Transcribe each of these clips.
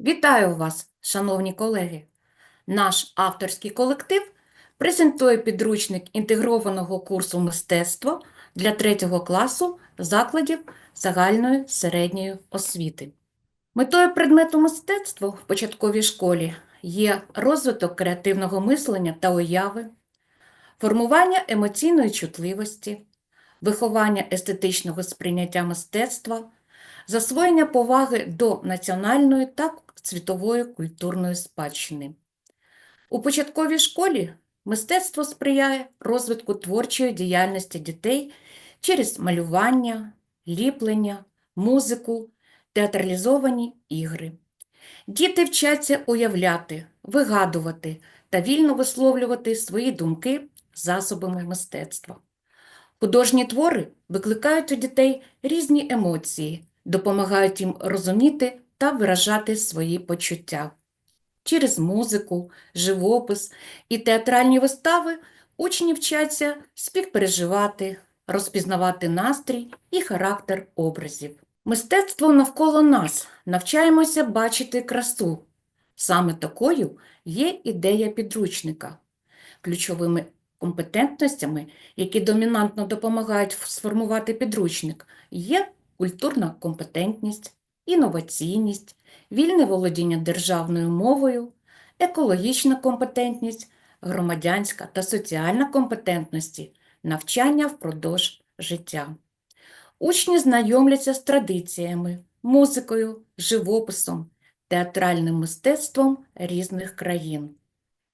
Вітаю вас, шановні колеги! Наш авторський колектив презентує підручник інтегрованого курсу мистецтво для 3 класу закладів загальної середньої освіти. Метою предмету мистецтво в початковій школі є розвиток креативного мислення та уяви, формування емоційної чутливості, виховання естетичного сприйняття мистецтва, засвоєння поваги до національної та світової культурної спадщини. У початковій школі мистецтво сприяє розвитку творчої діяльності дітей через малювання, ліплення, музику, театралізовані ігри. Діти вчаться уявляти, вигадувати та вільно висловлювати свої думки засобами мистецтва. Художні твори викликають у дітей різні емоції, допомагають їм розуміти та виражати свої почуття. Через музику, живопис і театральні вистави учні вчаться співпереживати, розпізнавати настрій і характер образів. Мистецтво навколо нас навчаємося бачити красу. Саме такою є ідея підручника. Ключовими компетентностями, які домінантно допомагають сформувати підручник, є культурна компетентність, інноваційність, вільне володіння державною мовою, екологічна компетентність, громадянська та соціальна компетентності, навчання впродовж життя. Учні знайомляться з традиціями, музикою, живописом, театральним мистецтвом різних країн.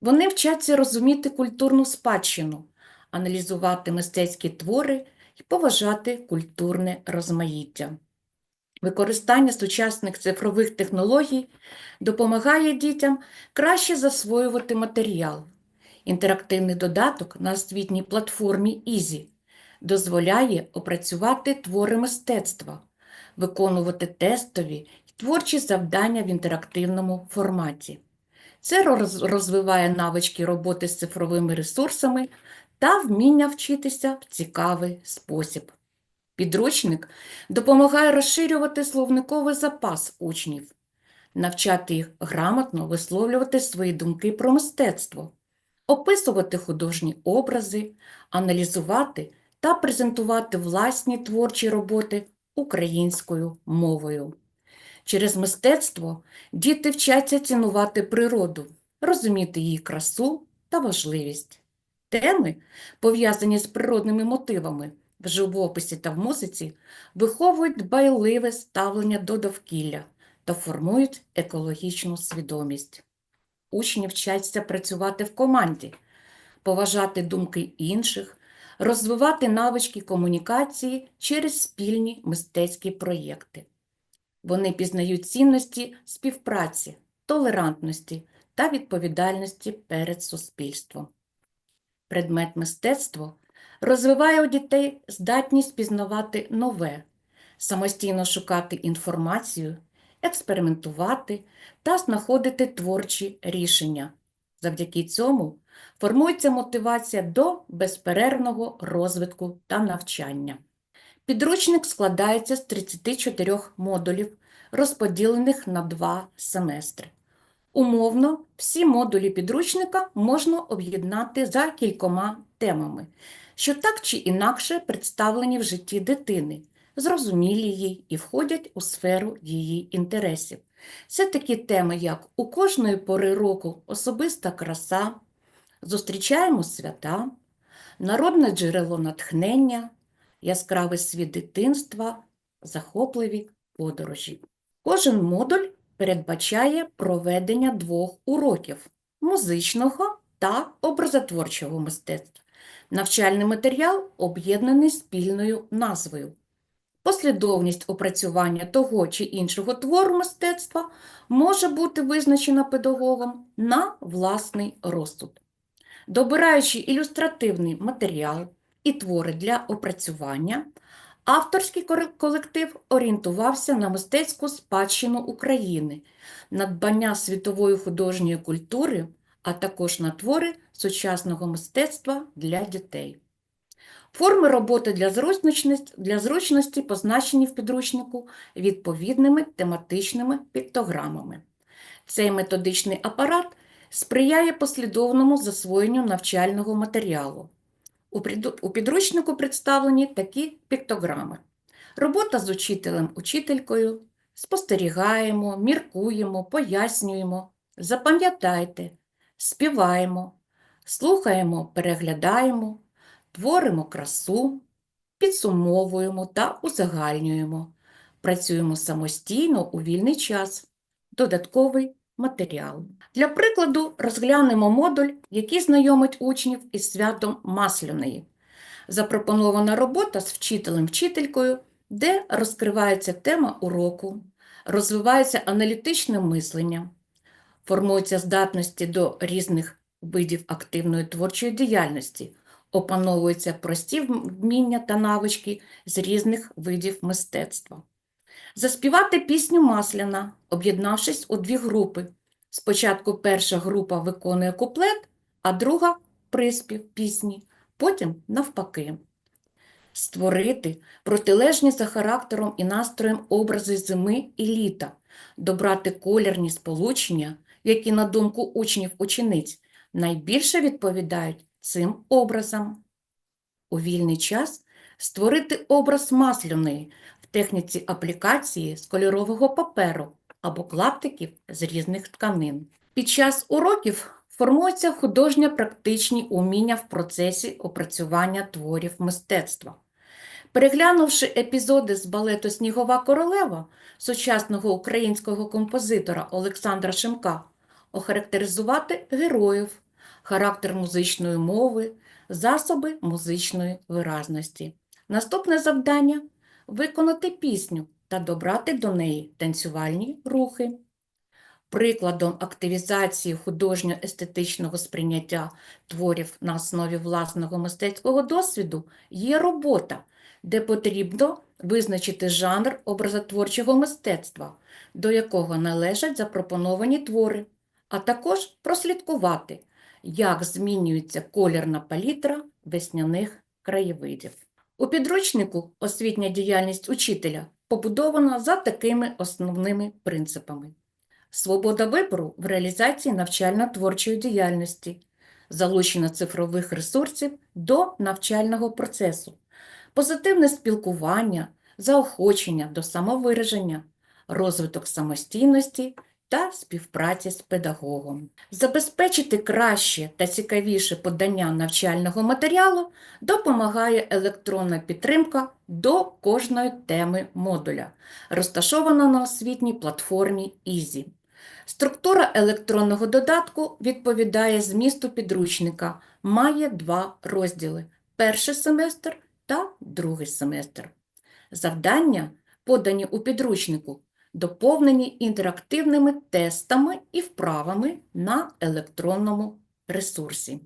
Вони вчаться розуміти культурну спадщину, аналізувати мистецькі твори і поважати культурне розмаїття. Використання сучасних цифрових технологій допомагає дітям краще засвоювати матеріал. Інтерактивний додаток на освітній платформі Easy дозволяє опрацювати твори мистецтва, виконувати тестові й творчі завдання в інтерактивному форматі. Це розвиває навички роботи з цифровими ресурсами та вміння вчитися в цікавий спосіб. Підручник допомагає розширювати словниковий запас учнів, навчати їх грамотно висловлювати свої думки про мистецтво, описувати художні образи, аналізувати та презентувати власні творчі роботи українською мовою. Через мистецтво діти вчаться цінувати природу, розуміти її красу та важливість. Теми, пов'язані з природними мотивами в живописі та в музиці, виховують дбайливе ставлення до довкілля та формують екологічну свідомість. Учні вчаться працювати в команді, поважати думки інших, розвивати навички комунікації через спільні мистецькі проєкти. Вони пізнають цінності співпраці, толерантності та відповідальності перед суспільством. Предмет мистецтво розвиває у дітей здатність пізнавати нове, самостійно шукати інформацію, експериментувати та знаходити творчі рішення. Завдяки цьому формується мотивація до безперервного розвитку та навчання. Підручник складається з 34 модулів, розподілених на два семестри. Умовно, всі модулі підручника можна об'єднати за кількома темами, що так чи інакше представлені в житті дитини, зрозумілі їй і входять у сферу її інтересів. Це такі теми, як у кожної пори року особиста краса, зустрічаємо свята, народне джерело натхнення, яскравий світ дитинства, захопливі подорожі. Кожен модуль передбачає проведення двох уроків музичного та образотворчого мистецтва. Навчальний матеріал об'єднаний спільною назвою. Послідовність опрацювання того чи іншого твору мистецтва може бути визначена педагогом на власний розсуд. Добираючи ілюстративний матеріал і твори для опрацювання, авторський колектив орієнтувався на мистецьку спадщину України, надбання світової художньої культури, а також на твори сучасного мистецтва для дітей. Форми роботи для зручності, для зручності позначені в підручнику відповідними тематичними піктограмами. Цей методичний апарат сприяє послідовному засвоєнню навчального матеріалу. У підручнику представлені такі піктограми. Робота з учителем-учителькою. Спостерігаємо, міркуємо, пояснюємо. Запам'ятайте, співаємо, слухаємо, переглядаємо, творимо красу, підсумовуємо та узагальнюємо. Працюємо самостійно у вільний час. Додатковий матеріал. Для прикладу розглянемо модуль, який знайомить учнів із святом Масляної. Запропонована робота з вчителем-вчителькою, де розкривається тема уроку, розвивається аналітичне мислення, формуються здатності до різних видів активної творчої діяльності, опановуються прості вміння та навички з різних видів мистецтва. Заспівати пісню Масляна, об'єднавшись у дві групи. Спочатку перша група виконує куплет, а друга приспів пісні, потім навпаки. Створити протилежні за характером і настроєм образи зими і літа, добрати колірні сполучення, які, на думку учнів-учениць, найбільше відповідають цим образам. У вільний час створити образ масляної техніці аплікації з кольорового паперу або клаптиків з різних тканин. Під час уроків формуються художньо-практичні уміння в процесі опрацювання творів мистецтва. Переглянувши епізоди з балету Снігова королева сучасного українського композитора Олександра Шимка, охарактеризувати героїв, характер музичної мови, засоби музичної виразності. Наступне завдання виконати пісню та добрати до неї танцювальні рухи. Прикладом активізації художньо-естетичного сприйняття творів на основі власного мистецького досвіду є робота, де потрібно визначити жанр образотворчого мистецтва, до якого належать запропоновані твори, а також прослідкувати, як змінюється колірна палітра весняних краєвидів. У підручнику освітня діяльність учителя побудована за такими основними принципами. Свобода вибору в реалізації навчально-творчої діяльності, залучення цифрових ресурсів до навчального процесу, позитивне спілкування, заохочення до самовираження, розвиток самостійності та співпраці з педагогом. Забезпечити краще та цікавіше подання навчального матеріалу допомагає електронна підтримка до кожної теми модуля, розташована на освітній платформі EASY. Структура електронного додатку відповідає змісту підручника, має два розділи – перший семестр та другий семестр. Завдання, подані у підручнику, доповнені інтерактивними тестами і вправами на електронному ресурсі.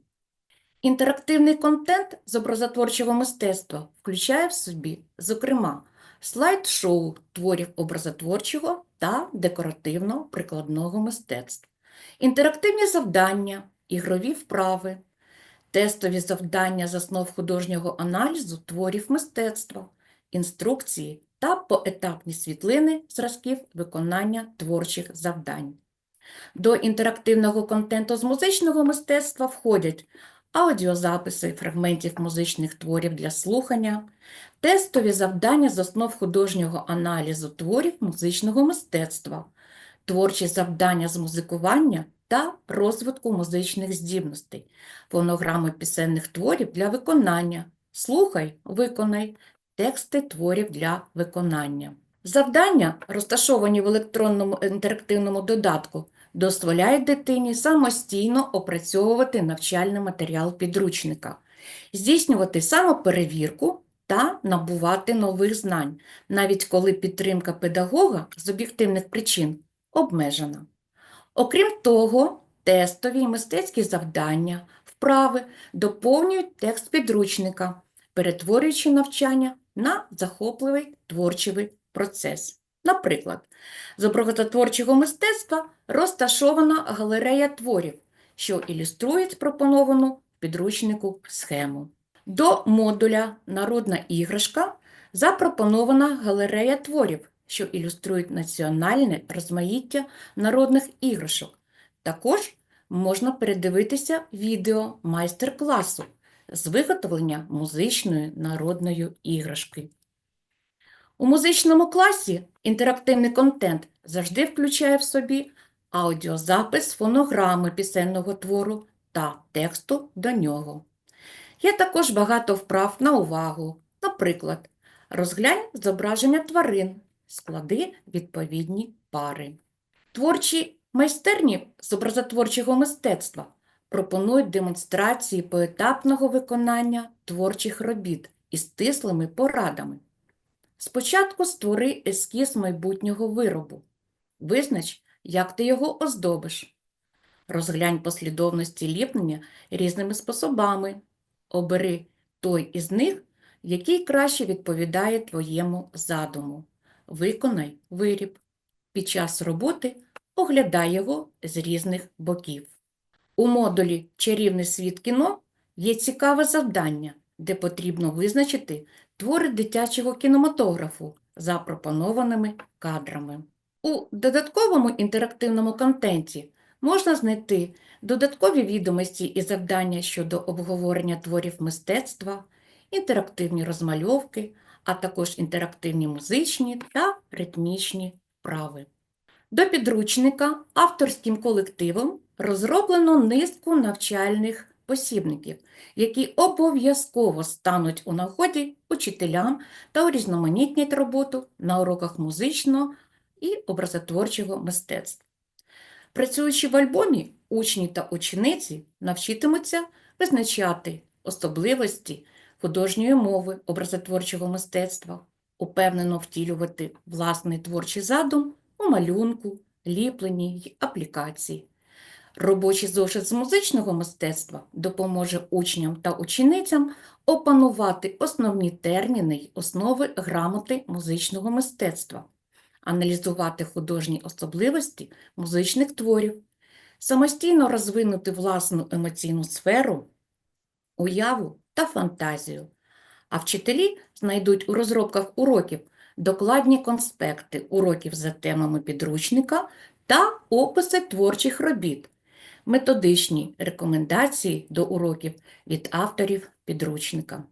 Інтерактивний контент з образотворчого мистецтва включає в собі, зокрема, слайд-шоу творів образотворчого та декоративно-прикладного мистецтва, інтерактивні завдання, ігрові вправи, тестові завдання з основ художнього аналізу творів мистецтва, інструкції та поетапні світлини зразків виконання творчих завдань. До інтерактивного контенту з музичного мистецтва входять аудіозаписи фрагментів музичних творів для слухання, тестові завдання з основ художнього аналізу творів музичного мистецтва, творчі завдання з музикування та розвитку музичних здібностей, фонограми пісенних творів для виконання, слухай, виконай, тексти творів для виконання. Завдання, розташовані в електронному інтерактивному додатку, дозволяють дитині самостійно опрацьовувати навчальний матеріал підручника, здійснювати самоперевірку та набувати нових знань, навіть коли підтримка педагога з об'єктивних причин обмежена. Окрім того, тестові і мистецькі завдання, вправи доповнюють текст підручника, перетворюючи навчання на захопливий творчий процес. Наприклад, з образотворчого мистецтва розташована галерея творів, що ілюструють пропоновану підручнику схему. До модуля Народна іграшка запропонована галерея творів, що ілюструють національне розмаїття народних іграшок. Також можна передивитися відео майстер-класу з виготовлення музичної народної іграшки. У музичному класі інтерактивний контент завжди включає в собі аудіозапис фонограми пісенного твору та тексту до нього. Є також багато вправ на увагу. Наприклад, розглянь зображення тварин, склади відповідні пари. Творчі майстерні з мистецтва пропонують демонстрації поетапного виконання творчих робіт із стислими порадами. Спочатку створи ескіз майбутнього виробу. Визнач, як ти його оздобиш. Розглянь послідовності ліпнення різними способами. Обери той із них, який краще відповідає твоєму задуму. Виконай виріб. Під час роботи оглядай його з різних боків. У модулі Чарівний світ кіно є цікаве завдання, де потрібно визначити твори дитячого кінематографу за пропонованими кадрами. У додатковому інтерактивному контенті можна знайти додаткові відомості і завдання щодо обговорення творів мистецтва, інтерактивні розмальовки, а також інтерактивні музичні та ритмічні вправи. До підручника авторським колективом розроблено низку навчальних посібників, які обов'язково стануть у нагоді учителям та урізноманітнять роботу на уроках музичного і образотворчого мистецтва. Працюючи в альбомі, учні та учениці навчитимуться визначати особливості художньої мови образотворчого мистецтва, упевнено втілювати власний творчий задум у малюнку, ліпленні й аплікації. Робочий зошит з музичного мистецтва допоможе учням та ученицям опанувати основні терміни й основи грамоти музичного мистецтва, аналізувати художні особливості музичних творів, самостійно розвинути власну емоційну сферу, уяву та фантазію. А вчителі знайдуть у розробках уроків докладні конспекти уроків за темами підручника та описи творчих робіт, методичні рекомендації до уроків від авторів підручника.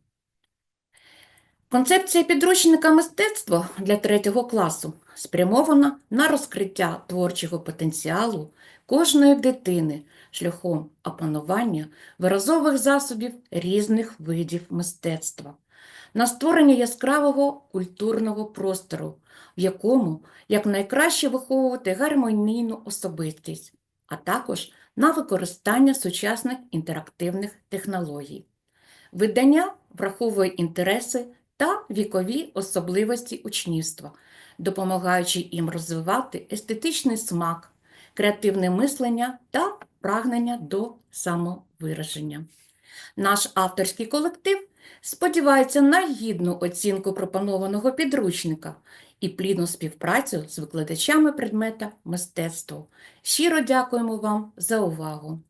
Концепція підручника мистецтва для третього класу спрямована на розкриття творчого потенціалу кожної дитини шляхом опанування виразових засобів різних видів мистецтва, на створення яскравого культурного простору, в якому якнайкраще виховувати гармонійну особистість, а також на використання сучасних інтерактивних технологій. Видання враховує інтереси та вікові особливості учнівства, допомагаючи їм розвивати естетичний смак, креативне мислення та прагнення до самовираження. Наш авторський колектив сподівається на гідну оцінку пропонованого підручника і плідну співпрацю з викладачами предмета мистецтво. Щиро дякуємо вам за увагу!